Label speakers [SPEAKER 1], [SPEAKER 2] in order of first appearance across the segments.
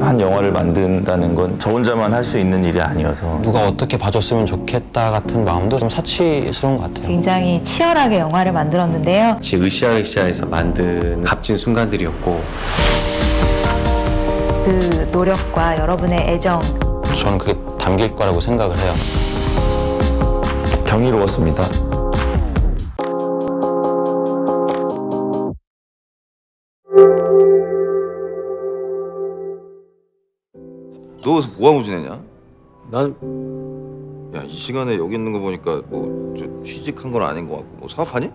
[SPEAKER 1] 한 영화를 만든다는 건 저 혼자만 할 수 있는 일이 아니어서
[SPEAKER 2] 누가 어떻게 봐줬으면 좋겠다 같은 마음도 좀 사치스러운 것 같아요.
[SPEAKER 3] 굉장히 치열하게 영화를 만들었는데요.
[SPEAKER 4] 같이 으쌰으쌰해서 만든 값진 순간들이었고
[SPEAKER 3] 그 노력과 여러분의 애정
[SPEAKER 2] 저는 그게 담길 거라고 생각을 해요.
[SPEAKER 1] 경이로웠습니다.
[SPEAKER 5] 너 뭐하고 지내냐?
[SPEAKER 4] 난
[SPEAKER 5] 야 이 시간에 여기 있는 거 보니까 뭐 저 취직한 건 아닌 것 같고 뭐 사업하니?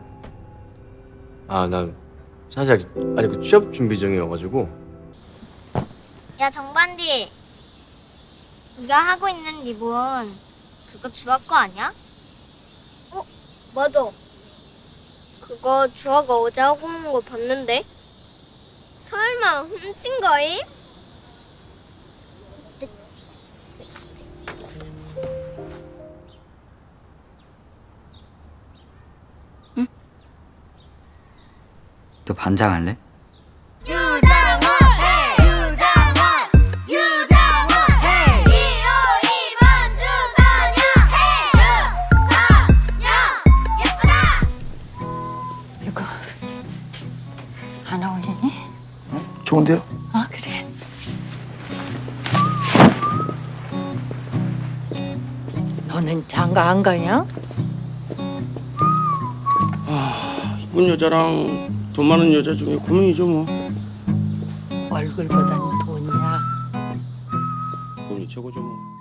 [SPEAKER 4] 아, 난 사실 아직, 아직 그 취업 준비 중이어가지고
[SPEAKER 6] 야 정반디 네가 하고 있는 리본 그거 주학 거 아니야? 어? 맞아 그거 주학 어제 하고 오는 거 봤는데 설마 훔친 거임?
[SPEAKER 7] 너 반장할래?
[SPEAKER 6] 유장원 유장원 유장원 2호 2번 주선영 주선영 예쁘다
[SPEAKER 8] 이거 안 어울리니?
[SPEAKER 5] 좋은데요?
[SPEAKER 8] 아 그래. 너는 장가 안 가냐?
[SPEAKER 9] 이쁜 여자랑 돈 많은 여자 중에 고민이죠 뭐.
[SPEAKER 8] 얼굴보단 돈이야.
[SPEAKER 9] 돈이 최고죠 뭐.